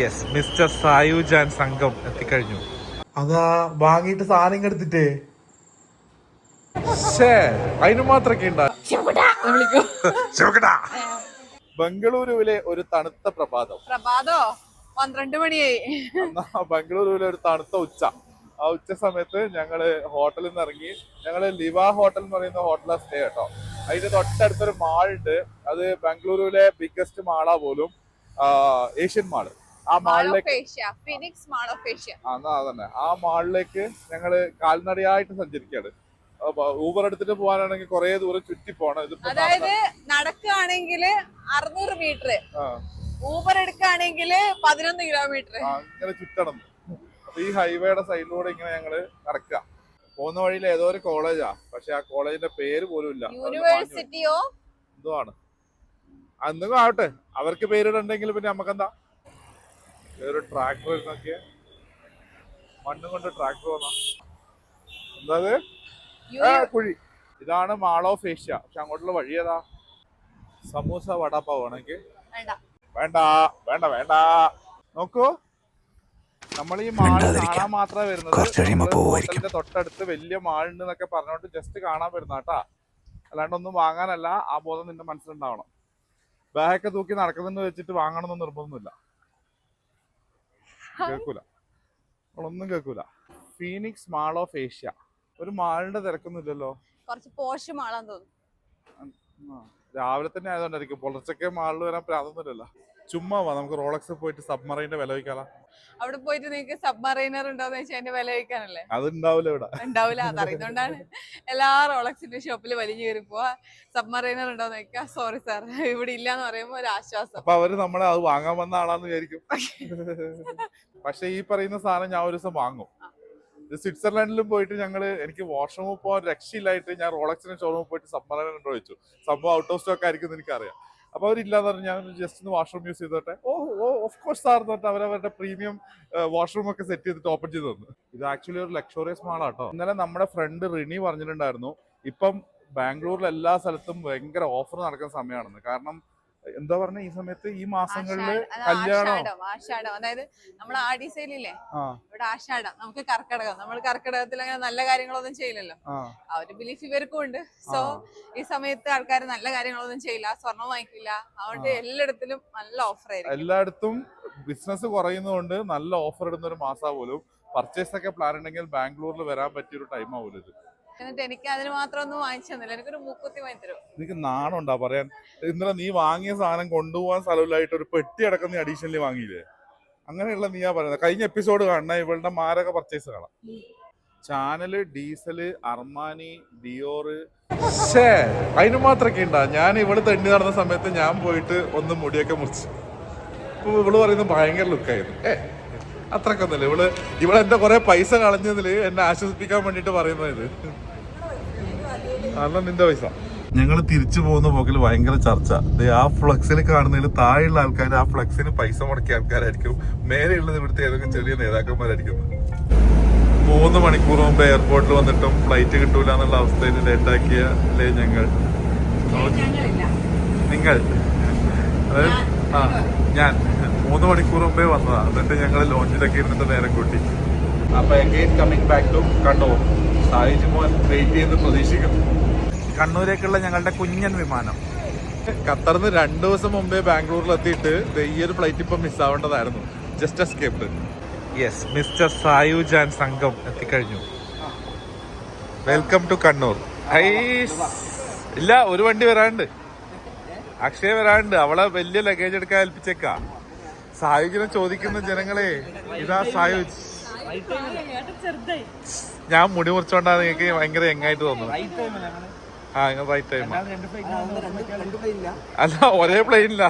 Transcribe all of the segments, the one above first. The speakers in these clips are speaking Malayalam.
യെസ് മിസ്റ്റർ സായു ജാൻ സംഘം എത്തിക്കഴിഞ്ഞു. അതാ വാങ്ങിയിട്ട് സാധനം എടുത്തിട്ടേ. ഷേ അതിന് മാത്രമൊക്കെ ഉണ്ടാ. ബംഗളൂരുവിലെ ഒരു തണുത്ത പ്രഭാതം. പ്രഭാതോ? പന്ത്രണ്ട് മണിയായി. ബംഗളൂരുവിലെ ഒരു തണുത്ത ഉച്ച. ആ ഉച്ച സമയത്ത് ഞങ്ങൾ ഹോട്ടലിൽ നിന്ന് ഇറങ്ങി ഞങ്ങൾ ലിവ ഹോട്ടൽ എന്ന് പറയുന്ന ഹോട്ടലാണ് സ്റ്റേ കേട്ടോ. അതിന്റെ തൊട്ടടുത്തൊരു മാൾ ഉണ്ട്. അത് ബംഗളൂരുവിലെ ബിഗ്ഗസ്റ്റ് മാളാ പോലും ഏഷ്യൻ മാൾ ആ മാളിലേക്ക് ഫിനിക്സ് മാൾ ഓഫ് ഏഷ്യ അതന്നെ. ആ മാളിലേക്ക് ഞങ്ങൾ കാൽനടയായിട്ട് സഞ്ചരിക്കാണ് ഊബർ എടുത്തിട്ട് പോവാനാണെങ്കിൽ കുറെ ദൂരം ചുറ്റി പോണം അതായത് നടക്കുകയാണെങ്കിൽ അറുന്നൂറ് മീറ്റർ ഊബർ എടുക്കുകയാണെങ്കിൽ പതിനൊന്ന് കിലോമീറ്റർ അങ്ങനെ ഇങ്ങനെ ചുറ്റണം. ഈ ഹൈവേയുടെ സൈഡിലൂടെ ഇങ്ങനെ ഞങ്ങൾ നടക്കുക. പോകുന്ന വഴിയിൽ ഏതോ ഒരു കോളേജാ പക്ഷെ ആ കോളേജിന്റെ പേര് പോലും ഇല്ല. യൂണിവേഴ്സിറ്റിയോ എന്തോ ആണ് എന്തെങ്കിലും ആവട്ടെ. അവർക്ക് പേരിടണ്ടെങ്കിൽ പിന്നെ നമുക്കെന്താ? ഒരു ട്രാക്ടർ നോക്കിയ മണ്ണ് കൊണ്ട് ട്രാക്ടർ വന്ന എന്താ അത്? ആ, കുഴി. ഇതാണ് മാൾ ഓഫ് ഏഷ്യ. പക്ഷെ അങ്ങോട്ടുള്ള വഴി ഏതാ? സമൂസ വടാപ്പാവ് ആണെങ്കിൽ വേണ്ട. വേണ്ട വേണ്ട വേണ്ട. നോക്കൂ. നമ്മൾ ഈ മാൾ കാണാൻ മാത്രമേ വരുന്നത് തൊട്ടടുത്ത് വലിയ മാളുണ്ട് ഉണ്ട് എന്നൊക്കെ പറഞ്ഞോണ്ട് ജസ്റ്റ് കാണാൻ വരുന്ന കേട്ടാ അല്ലാണ്ട് ഒന്നും വാങ്ങാനല്ല. ആ ബോധം നിന്റെ മനസ്സിലുണ്ടാവണം. ബാഗൊക്കെ തൂക്കി നടക്കുന്നെന്ന് വെച്ചിട്ട് വാങ്ങണമെന്ന് നിർബന്ധമൊന്നുമില്ല കേൾക്കൂല. അവളൊന്നും കേൾക്കൂല. ഫീനിക്സ് മാൾ ഓഫ് ഏഷ്യ ഒരു മാളിന്റെ തിരക്കൊന്നുമില്ലല്ലോ? കുറച്ച് പോഷ് മാളാന്ന് തോന്നുന്നു. രാവിലെ തന്നെ ആയതുകൊണ്ടായിരിക്കും. പുലർച്ചയ്ക്ക് മാളിൽ വരാൻ പ്രാതൊന്നുമില്ലല്ലോ ചുമ്മാ വാ നമുക്ക് റോളക്സ് പോയിട്ട് സബ്മറൈന്റെ വില വയ്ക്കാലോ അവിടെ പോയിട്ട് നിങ്ങൾക്ക് സബ്മറൈനർ ഉണ്ടോന്ന് വെച്ചാൽ അതിന്റെ വില വയ്ക്കാനല്ലേ അത് ഉണ്ടാവില്ല ഇവിടെ ഉണ്ടാവില്ല അതറിയുന്നോണ്ടാണ് എല്ലാ റോളക്സിന്റെ ഷോപ്പിൽ വലിഞ്ഞു കയറി പോവാ. സബ്മറൈനർ ഉണ്ടോന്ന് വെക്കാം സോറി സാർ ഇവിടെ ഇല്ലാന്ന് പറയുമ്പോ ഒരു ആശ്വാസം. അപ്പൊ അവർ നമ്മളെ അത് വാങ്ങാൻ വന്ന ആളാന്ന് വിചാരിക്കും. പക്ഷെ ഈ പറയുന്ന സാധനം ഞാൻ ഒരു ദിവസം വാങ്ങും. സ്വിറ്റ്സർലാൻഡിലും പോയിട്ട് ഞങ്ങൾ എനിക്ക് വാഷ്റൂമിൽ പോകാൻ രക്ഷയില്ലായിട്ട് ഞാൻ റോളക്സിന്റെ ഷോറൂമിൽ പോയിട്ട് സബ്മറൈനർ ഉണ്ടോ ചോദിച്ചു. സംഭവം ഔട്ട് ഓഫ് സ്റ്റോക്ക് ആയിരിക്കും എന്ന് എനിക്കറിയാം. അപ്പൊ അവരില്ലാന്ന് പറഞ്ഞു ഞാൻ ജസ്റ്റ് ഒന്ന് വാഷ്റൂം യൂസ് ചെയ്തോട്ടെ. Oh oh of course sir എന്ന് പറഞ്ഞിട്ട് അവരവരുടെ പ്രീമിയം വാഷ്റൂം ഒക്കെ സെറ്റ് ചെയ്തിട്ട് ഓപ്പൺ ചെയ്ത് തന്നു. ഇത് ആക്ച്വലി ഒരു ലക്ഷറിയസ് മാളാട്ടോ ഇന്നലെ നമ്മുടെ ഫ്രണ്ട് റിനി പറഞ്ഞിട്ടുണ്ടായിരുന്നു ഇപ്പം ബാംഗ്ലൂരിൽ എല്ലാ സ്ഥലത്തും ഭയങ്കര ഓഫർ നടക്കുന്ന സമയമാണെന്ന്. കാരണം എന്താ പറഞ്ഞ ഈ സമയത്ത് ഈ. അത് കല്യാണം? ആഷാഢം അതായത് നമ്മൾ ആടിസയിലില്ലേ ഇവിടെ ആഷാഢം നമുക്ക് കർക്കിടകം. നമ്മൾ കർക്കിടകത്തിൽ അങ്ങനെ നല്ല കാര്യങ്ങളൊന്നും ചെയ്യില്ലല്ലോ. ആ. ഒരു ബിലീഫ് ഇവർക്കും ഉണ്ട് സോ ഈ സമയത്ത് ആൾക്കാർ നല്ല കാര്യങ്ങളൊന്നും ചെയ്യില്ല. സ്വർണം വാങ്ങിക്കില്ല. അതുകൊണ്ട്. എല്ലായിടത്തിലും നല്ല ഓഫർ ആയിരിക്കും. എല്ലായിടത്തും ബിസിനസ് കുറയുന്നതുകൊണ്ട് നല്ല ഓഫർ ഇടുന്ന ഒരു മാസാ പോലും. പർച്ചേസ് ഒക്കെ പ്ലാൻ ഉണ്ടെങ്കിൽ ബാംഗ്ലൂരിൽ വരാൻ പറ്റിയൊരു ടൈം ആവൂല ഇത് എന്നിട്ട് എനിക്ക് അതിന് മാത്രം ഒന്നും വാങ്ങിച്ചു തന്നില്ല. എനിക്കൊരു മൂക്കുത്തി വാങ്ങി തരും. എനിക്ക് നാണുണ്ടാ? പറയാൻ ഇന്നലെ നീ വാങ്ങിയ സാധനം കൊണ്ടുപോകാൻ സ്ഥലമില്ലായിട്ട് ഒരു പെട്ടി അടക്കം നീ അഡീഷണലി വാങ്ങിയില്ലേ? അങ്ങനെയുള്ള നീയാ പറയുന്നത്. കഴിഞ്ഞ എപ്പിസോഡ് കാണുന്ന ഇവളുടെ മാരക പർച്ചേസ് കാണാം. ചാനൽ ഡീസൽ അർമാനി ഡിയോറ് അതിന് മാത്രമൊക്കെ ഉണ്ടാ. ഞാൻ ഇവൾ തെണ്ടി നടന്ന സമയത്ത് ഞാൻ പോയിട്ട് ഒന്ന് മുടിയൊക്കെ മുറിച്ച്. ഇപ്പൊ ഇവൾ പറയുന്നത് ഭയങ്കര ലുക്കായിരുന്നു ഏ അത്രക്കൊന്നുമില്ല. ഇവൾ ഇവളെന്റെ കുറെ പൈസ കളഞ്ഞതിൽ എന്നെ ആശ്വസിപ്പിക്കാൻ വേണ്ടിട്ട് പറയുന്നത് ഇത്. നിന്റെ പൈസ. ഞങ്ങൾ തിരിച്ചു പോകുന്ന പോക്കിൽ ഭയങ്കര ചർച്ച. ആ ഫ്ലക്സിൽ കാണുന്നതിൽ താഴെയുള്ള ആൾക്കാർ ആ ഫ്ലക്സിന് പൈസ മുടക്കിയ ആൾക്കാരായിരിക്കും. മേലെയുള്ളത് ഇവിടുത്തെ ഏതൊക്കെ ചെറിയ നേതാക്കന്മാരായിരിക്കും. മൂന്ന് മണിക്കൂർ മുമ്പ് എയർപോർട്ടിൽ വന്നിട്ടും ഫ്ലൈറ്റ് കിട്ടൂല എന്നുള്ള അവസ്ഥയിൽ ലേറ്റാക്കിയ അല്ലേ ഞങ്ങൾ? നിങ്ങൾ. അതായത് ആ ഞാൻ. മൂന്ന് മണിക്കൂർ മുമ്പേ വന്നതാണ് എന്നിട്ട് ഞങ്ങൾ ലോഞ്ചിലൊക്കെ ഇരുന്നിട്ട് നേരെ കൂട്ടി. അപ്പൊ എഗെയിൻ കമ്മിങ് ബാക്ക് ടു കണ്ടോ സായിജ് മോൻ വെയിറ്റ് ചെയ്ത് പ്രതീക്ഷിക്കുന്നു. കണ്ണൂരേക്കുള്ള ഞങ്ങളുടെ കുഞ്ഞൻ വിമാനം. ഖത്തറിന്ന് രണ്ടു ദിവസം മുമ്പേ ബാംഗ്ലൂരിൽ എത്തിയിട്ട് ദേ ഈ ഒരു ഫ്ലൈറ്റ് ഇപ്പൊ miss ആവേണ്ടതായിരുന്നു. Just escaped yes mister Sayu Jan സംഘം എത്തിക്കഴിഞ്ഞു. വെൽക്കം ടു കണ്ണൂർ ഇല്ല ഒരു വണ്ടി വരാണ്ട് അക്ഷയ വരാണ്ട് അവളെ വലിയ ലഗേജ് എടുക്കാൻ ഏൽപ്പിച്ചേക്കാ. സായുജിനെ ചോദിക്കുന്ന ജനങ്ങളെ ഇതാ സായുജ്. ഞാൻ മുടി മുറിച്ചോണ്ടാ നിങ്ങൾക്ക് ഭയങ്കര എങ്ങായിട്ട് തോന്നുന്നത്. ആ റൈറ്റ് ടൈം അല്ല ഒരേ പ്ലെയിനില്ല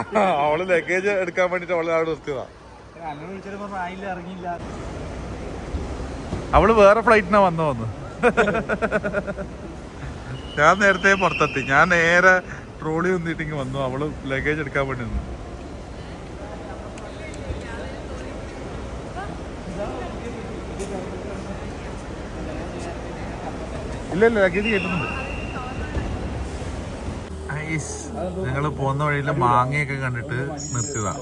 അവൾ ലഗേജ് എടുക്കാൻ വേണ്ടിട്ട് അവളെ അവിടെ നിർത്തിയതാ. അവൾ വേറെ ഫ്ലൈറ്റിനാ വന്നു വന്ന്. ഞാൻ നേരത്തെ പുറത്തെത്തി. ഞാൻ നേരെ ട്രോളി വന്നിട്ടിങ്ങ് വന്നു. അവൾ ലഗേജ് എടുക്കാൻ വേണ്ടി നിന്നു. ഇല്ല ഇല്ല ലഗേജ് കേട്ടുന്നുണ്ട് ഗൈസ് ഞങ്ങൾ പോകുന്ന വഴിയിൽ മാങ്ങയൊക്കെ കണ്ടിട്ട് നിർത്തിയതാ.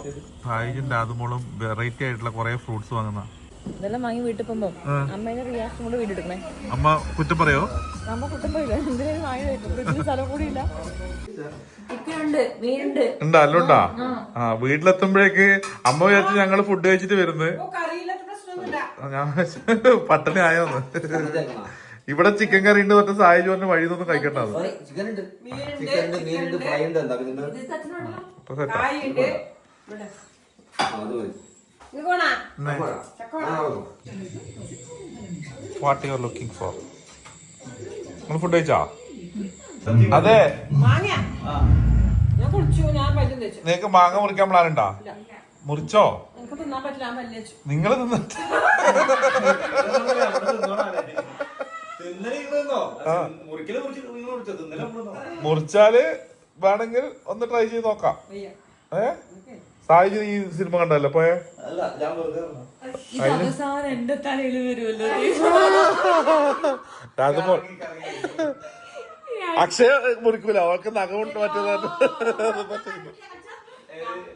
സായിജിന്റെ അതുമോളും വെറൈറ്റി ആയിട്ടുള്ള കുറെ ഫ്രൂട്ട്സ് വാങ്ങുന്ന ഇതെല്ലാം വാങ്ങി വീട്ടിൽ പോകുമ്പോ അമ്മേനെ റിയാക്ഷൻ കൂടെ വീട് എടുക്കണേ. അമ്മ കുറ്റം പറയോ? കുറ്റം എന്തിനും വാങ്ങി സ്ഥലം കൂടി ഇല്ല ഉണ്ടാ? അല്ലുണ്ടാ? ആ. വീട്ടിലെത്തുമ്പോഴേക്ക് അമ്മ വിചാരിച്ചു ഞങ്ങൾ ഫുഡ് കഴിച്ചിട്ട് വരുന്നത്. ഞാൻ പട്ടിണി ആയോന്ന്. ഇവിടെ ചിക്കൻ കറി ഉണ്ട് മറ്റേ സായിജ് പറഞ്ഞ വഴി ഒന്നും കഴിക്കണ്ട what you are looking for നിങ്ങൾ ഫുഡ് കഴിച്ചാ? അതെ. ഞാൻ കുടിച്ചു ഞാൻ പല്ലും തേച്ചു. നിങ്ങക്ക് മാങ്ങ മുറിക്കാൻ പ്ലാൻ ഉണ്ടാ? മുറിച്ചോ? നിങ്ങൾ തിന്നിട്ട് മുറിച്ചാൽ വേണമെങ്കിൽ ഒന്ന് ട്രൈ ചെയ്ത് നോക്കാം. ഏ? സായിജ് ഈ സിനിമ കണ്ടല്ലോ പോയെ? രാജമോൾ അക്ഷയ മുറിക്കൂല അവൾക്ക് നഖമുണ്ട് മറ്റേതാണ്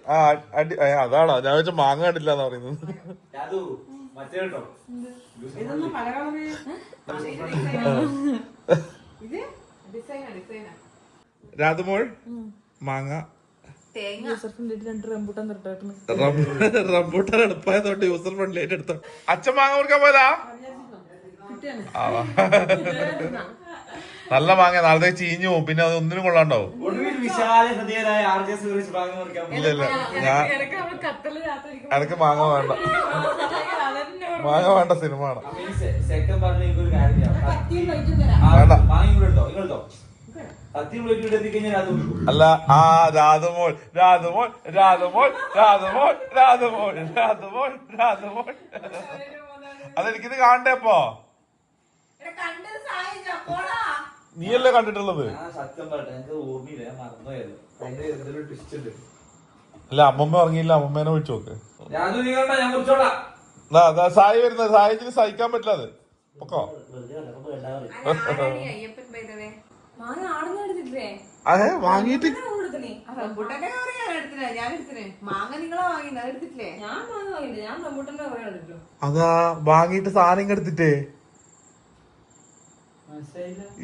ആ അടി അതാണോ? ഞാൻ വെച്ച മാങ്ങ കണ്ടില്ല എന്നാ പറയുന്നത് മറ്റേ കേട്ടോ ഇതൊന്നും പഴകളവേ രാജമോൾ മാങ്ങ. തേങ്ങ. രണ്ട് റംബൂട്ടാൻ എളുപ്പമായതുകൊണ്ട് യൂസർ ഫ്രണ്ട്ലി ലേറ്റ് എടുത്തോ. അച്ഛൻ മാങ്ങ കൊടുക്കാൻ പോയതാ? ആ, വാ. നല്ല മാങ്ങ നാളത്തെ ചീഞ്ഞു പോകും പിന്നെ അത് ഒന്നിനും കൊള്ളാണ്ടാവും. ഇല്ല ഞാൻ എനിക്ക് മാങ്ങ വേണ്ട. മാങ്ങ വേണ്ട സിനിമ ആണ് വേണ്ട. അല്ല ആ രാധമോൾ രാധമോൾ രാധമോൾ രാധമോൾ രാധമോൾ രാധമോൾ രാധമോൾ. അതെനിക്കിത് കാണണ്ടേ അപ്പോ? നീയല്ലേ കണ്ടിട്ടുള്ളത് ഞാൻ സത്യം കണ്ടിട്ടുള്ളത് എനിക്ക് ഓർമ്മയില്ല ഞാൻ മറന്നുപോയത്. ട്വിസ്റ്റ് ഉണ്ട്. അല്ല അമ്മമ്മ ഇറങ്ങിയില്ല അമ്മമ്മേനെ വിളിച്ചു നോക്ക്. സായി വരുന്നത് സായിച്ചിന് സഹിക്കാൻ പറ്റില്ല അത്. പൊക്കോ. അതെ വാങ്ങിയിട്ട് അതാ വാങ്ങിട്ട് സാധനം എടുത്തിട്ടേ ഞാൻ എടുത്തിനെ മാങ്ങ നിങ്ങളാ വാങ്ങിയത് അത് എടുത്തിട്ടില്ലേ? ഞാൻ മാങ്ങ വാങ്ങില്ല ഞാൻ റംബൂട്ടന്റെ കുറേ കണ്ടിട്ടു അതാ വാങ്ങിയിട്ട് സാധനം എടുത്തിട്ടേ മനസ്സിലായില്ല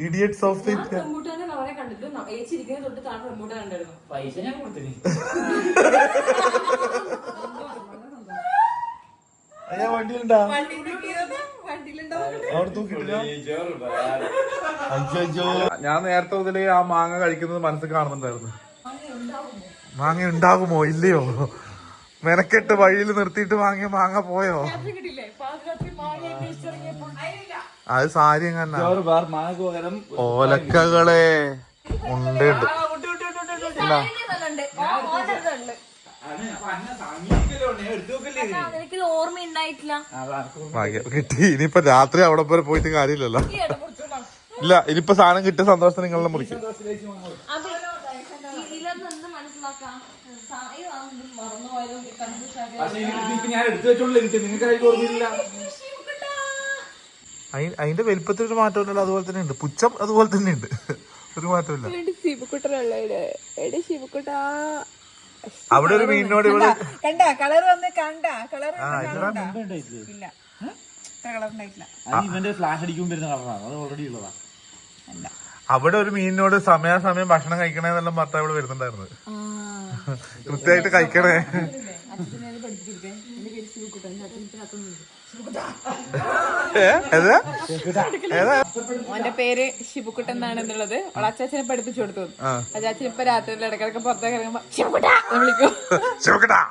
ഇഡിയറ്റ്സ് ഓഫ് ഞാൻ റംബൂട്ടാനെ വളരെ കണ്ടിട്ടു ഏച്ചിരിക്കുന്ന തൊട്ട് താഴെ റംബൂട്ടാൻ കണ്ടായിരുന്നു പൈസ ഞാൻ കൊടുത്തിനി. ഞാൻ വണ്ടിയിലുണ്ടാ? അയ്യോ ഞാൻ നേരത്തെ മുതലേ ആ മാങ്ങ കഴിക്കുന്നത് മനസ്സിൽ കാണുന്നുണ്ടായിരുന്നു. മാങ്ങ ഉണ്ടാകുമോ ഇല്ലയോ? മെനക്കെട്ട് വഴിയിൽ നിർത്തിയിട്ട് വാങ്ങിയ മാങ്ങ പോയോ? കിട്ടില്ലേ പാതിരാത്രി മാങ്ങ അത് സാരി എങ്ങനെ ഓലക്കകളെ ഉണ്ട് ഉണ്ട് കിട്ടി. ഇനിയിപ്പൊ രാത്രി അവിടെ പോലെ പോയിട്ട് കാര്യമില്ലല്ലോ. ഇല്ല ഇനിയിപ്പൊ സാധനം കിട്ടിയ സന്തോഷം നിങ്ങളുടെ മുറിക്കും. ഞാൻ എടുത്തു വെച്ചോളൂ എനിക്ക് നിങ്ങൾക്ക് അതിൽ ഓർമ്മയില്ല അതിന്റെ വലിപ്പത്തിൽ ഒരു മാറ്റമില്ലല്ലോ അതുപോലെ തന്നെ ഉണ്ട് പുച്ഛം അതുപോലെ തന്നെ ഉണ്ട് ഒരു മാറ്റമില്ല അവിടെ ഒരു മീനിനോട് ഇവിടെ കണ്ട കളർ വന്ന് കണ്ട കളർ ഇല്ല. കളർ ഉണ്ടായിട്ടില്ല ഇവന്റെ ഫ്ലാഷ് അടിക്കുമ്പോൾ വരുന്ന കളറാണ് അത് ഓൾറെഡി ഉള്ളതാ. അവിടെ ഒരു മീനിനോട് സമയാസമയം ഭക്ഷണം കഴിക്കണേന്നെല്ലാം ഭർത്താവ് ഇവിടെ വരുന്നുണ്ടായിരുന്നു. കൃത്യമായിട്ട് കഴിക്കണേ? ഏതാ? മോന്റെ പേര് ശിബുക്കുട്ട എന്നാണ് എന്നുള്ളത്. അച്ചാച്ചനെ പഠിപ്പിച്ചു കൊടുത്തു. അച്ചാച്ചൻ ഇപ്പൊ രാത്രി ഇടക്കിടക്ക് പുറത്തേക്ക് ഇറങ്ങുമ്പോ ശിവക്കുട്ട എന്ന് വിളിക്കും. ശിവക്കട്ടാ.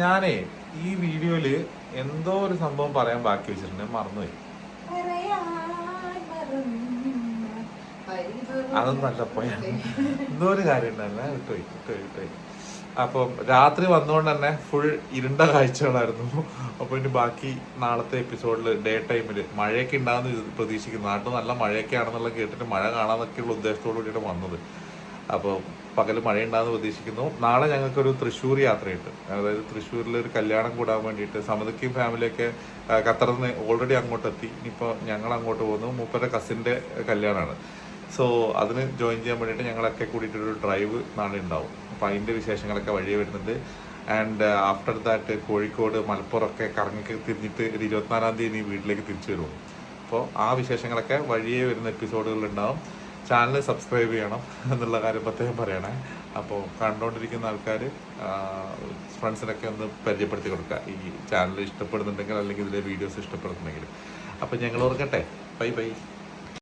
ഞാനേ ഈ വീഡിയോയിൽ എന്തോ ഒരു സംഭവം പറയാൻ ബാക്കി വെച്ചിട്ടുണ്ട്. മറന്നുപോയി. അതൊന്നും നല്ല പോയാണ് എന്തോ ഒരു കാര്യം ഉണ്ടായിരുന്നു. ഇട്ടോയി വിട്ടുപോയി. വിട്ടുപോയി വിട്ടുപോയി. അപ്പം രാത്രി വന്നുകൊണ്ട് തന്നെ ഫുൾ ഇരുണ്ട കാഴ്ചകളായിരുന്നു. അപ്പൊ ഇനി ബാക്കി നാളത്തെ എപ്പിസോഡിൽ ഡേ ടൈമിൽ മഴയൊക്കെ ഉണ്ടാകുന്ന പ്രതീക്ഷിക്കുന്നു. നാട്ടിൽ നല്ല മഴയൊക്കെ ആണെന്നുള്ള കേട്ടിട്ട് മഴ കാണാന്നൊക്കെയുള്ള ഉദ്ദേശത്തോടു കൂടിയിട്ട് വന്നത്. അപ്പോൾ പകൽ മഴയുണ്ടാകുന്ന പ്രതീക്ഷിക്കുന്നു. നാളെ ഞങ്ങൾക്കൊരു തൃശ്ശൂർ യാത്രയുണ്ട്. അതായത് തൃശ്ശൂരിൽ ഒരു കല്യാണം കൂടാൻ വേണ്ടിയിട്ട് സമതയ്ക്കും ഫാമിലിയൊക്കെ ഖത്തറിൽ നിന്ന് ഓൾറെഡി അങ്ങോട്ട് എത്തി ഇനിയിപ്പോൾ ഞങ്ങൾ അങ്ങോട്ട് പോകുന്നു മൂപ്പരുടെ കസിന്റെ കല്യാണമാണ് സോ അതിന് ജോയിൻ ചെയ്യാൻ വേണ്ടിയിട്ട് ഞങ്ങളൊക്കെ കൂടിയിട്ടൊരു ഡ്രൈവ് നാളെ ഉണ്ടാവും. അപ്പോൾ അതിന്റെ വിശേഷങ്ങളൊക്കെ വഴി വരുന്നുണ്ട്. ആൻഡ് ആഫ്റ്റർ ദാറ്റ് കോഴിക്കോട് മലപ്പുറമൊക്കെ കറങ്ങി തിരിഞ്ഞിട്ട് ഒരു ഇരുപത്തിനാലാം തീയതി വീട്ടിലേക്ക് തിരിച്ചു വരുമോ അപ്പോൾ ആ വിശേഷങ്ങളൊക്കെ വഴിയേ വരുന്ന എപ്പിസോഡുകളുണ്ടാവും ചാനൽ സബ്സ്ക്രൈബ് ചെയ്യണം എന്നുള്ള കാര്യം പ്രത്യേകം പറയണേ. അപ്പോൾ കണ്ടുകൊണ്ടിരിക്കുന്ന ആൾക്കാർ ഫ്രണ്ട്സിനൊക്കെ ഒന്ന് പരിചയപ്പെടുത്തി കൊടുക്കുക. ഈ ചാനൽ ഇഷ്ടപ്പെടുന്നുണ്ടെങ്കിൽ അല്ലെങ്കിൽ ഇതിലെ വീഡിയോസ് ഇഷ്ടപ്പെടുന്നുണ്ടെങ്കിൽ. അപ്പോൾ ഞങ്ങൾ ഓർക്കട്ടെ. Bye bye